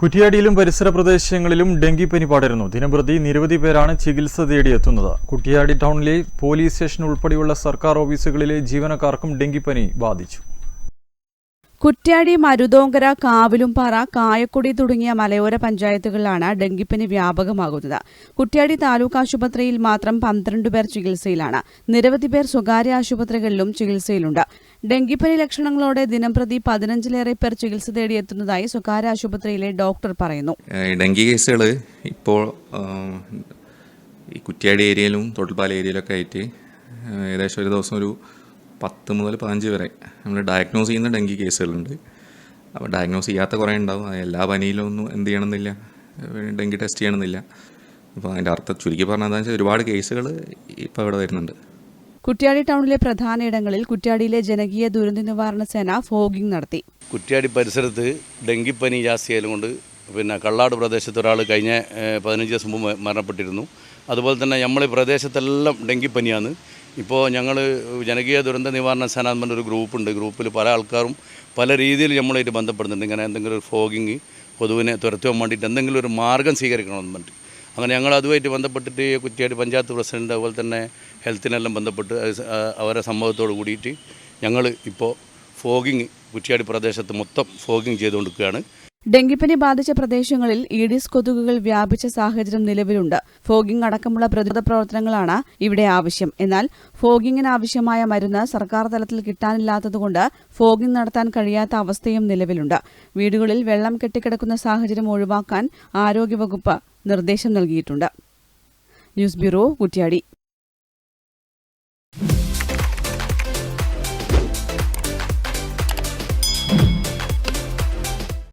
കുറ്റിയാടിയിലും പരിസര പ്രദേശങ്ങളിലും ഡെങ്കിപ്പനി പടരുന്നു. ദിനംപ്രതി നിരവധി പേരാണ് ചികിത്സ തേടിയെത്തുന്നത്. കുറ്റിയാടി ടൗണിലെ പോലീസ് സ്റ്റേഷൻ ഉൾപ്പെടെയുള്ള സർക്കാർ ഓഫീസുകളിലെ ജീവനക്കാർക്കും ഡെങ്കിപ്പനി ബാധിച്ചു. കുറ്റ്യാടി മരുതോങ്കര കാവിലുംപാറ കായക്കൊടി തുടങ്ങിയ മലയോര പഞ്ചായത്തുകളിലാണ് ഡെങ്കിപ്പനി വ്യാപകമാകുന്നത്. കുറ്റ്യാടി താലൂക്ക് ആശുപത്രിയിൽ മാത്രം പന്ത്രണ്ട് പേർ ചികിത്സയിലാണ്. നിരവധി പേർ സ്വകാര്യ ആശുപത്രികളിലും ചികിത്സയിലുണ്ട്. ഡെങ്കിപ്പനി ലക്ഷണങ്ങളോടെ ദിനംപ്രതി പതിനഞ്ചിലേറെ പേർ ചികിത്സ തേടിയെത്തുന്നതായി സ്വകാര്യ ആശുപത്രിയിലെ ഡോക്ടർ പറയുന്നു. ഡെങ്കി കേസുകൾ ഇപ്പോൾ ഈ കുറ്റ്യാടി ഏരിയയിലും തൊട്ടിൽപ്പാല ഏരിയയിലൊക്കെ ആയിട്ട് ഏകദേശം ഒരു ദിവസം ഒരു പത്ത് മുതൽ പതിനഞ്ച് വരെ നമ്മൾ ഡയഗ്നോസ് ചെയ്യുന്ന ഡെങ്കി കേസുകളുണ്ട്. അപ്പോൾ ഡയഗ്നോസ് ചെയ്യാത്ത കുറേ ഉണ്ടാവും. എല്ലാ പനിയിലും ഒന്നും എന്ത് ചെയ്യണമെന്നില്ല. ഡെങ്കി ടെസ്റ്റ് ചെയ്യണമെന്നില്ല. അപ്പോൾ അതിന്റെ അർത്ഥം ചുരുക്കി പറഞ്ഞാൽ എന്താണെന്ന് വെച്ചാൽ ഒരുപാട് കേസുകൾ ഇപ്പോൾ ഇവിടെ വരുന്നുണ്ട്. കുറ്റ്യാടി ടൗണിലെ പ്രധാന ഇടങ്ങളിൽ കുറ്റ്യാടിയിലെ ജനകീയ ദുരന്ത നിവാരണ സേന ഫോഗിംഗ് നടത്തി. കുറ്റ്യാടി പരിസരത്ത് ഡെങ്കിപ്പനി ജാസ്തിയായാലും കൊണ്ട് പിന്നെ കള്ളാട് പ്രദേശത്ത് ഒരാൾ കഴിഞ്ഞ പതിനഞ്ച് ദിവസം മുമ്പ് മരണപ്പെട്ടിരുന്നു. അതുപോലെ തന്നെ നമ്മൾ ഈ പ്രദേശത്തെല്ലാം ഡെങ്കിപ്പനിയാണ്. ഇപ്പോൾ ഞങ്ങൾ ജനകീയ ദുരന്ത നിവാരണ സേന എന്ന് പറഞ്ഞൊരു ഗ്രൂപ്പുണ്ട്. ഗ്രൂപ്പിൽ പല ആൾക്കാരും പല രീതിയിൽ നമ്മളായിട്ട് ബന്ധപ്പെടുന്നുണ്ട്. ഇങ്ങനെ എന്തെങ്കിലും ഒരു ഫോഗിങ് കൊതുവിനെ തുരത്തുവാൻ വേണ്ടിയിട്ട് എന്തെങ്കിലും ഒരു മാർഗം സ്വീകരിക്കണമെന്ന് പറഞ്ഞിട്ട്. അങ്ങനെ ഞങ്ങൾ അതുമായിട്ട് ബന്ധപ്പെട്ടിട്ട് ഈ പഞ്ചായത്ത് പ്രസിഡന്റ് അതുപോലെ തന്നെ ഹെൽത്തിനെല്ലാം ബന്ധപ്പെട്ട് അവരെ സമ്മതത്തോട് കൂടിയിട്ട് ഞങ്ങൾ ഇപ്പോൾ ഫോഗിങ് കുറ്റിയാടി പ്രദേശത്ത് മൊത്തം ഫോഗിങ് ചെയ്തുകൊണ്ടിരിക്കുകയാണ്. ഡെങ്കിപ്പനി ബാധിച്ച പ്രദേശങ്ങളിൽ ഈഡിസ് കൊതുകുകൾ വ്യാപിച്ച സാഹചര്യം നിലവിലുണ്ട്. ഫോഗിംഗ് അടക്കമുള്ള പ്രതിരോധ പ്രവർത്തനങ്ങളാണ് ഇവിടെ ആവശ്യം. എന്നാൽ ഫോഗിങ്ങിന് ആവശ്യമായ മരുന്ന് സർക്കാർ തലത്തിൽ കിട്ടാനില്ലാത്തതുകൊണ്ട് ഫോഗിംഗ് നടത്താൻ കഴിയാത്ത അവസ്ഥയും നിലവിലുണ്ട്. വീടുകളിൽ വെള്ളം കെട്ടിക്കിടക്കുന്ന സാഹചര്യം ഒഴിവാക്കാൻ ആരോഗ്യവകുപ്പ് നിർദ്ദേശം നൽകിയിട്ടുണ്ട്. News bureau Kuttiadi.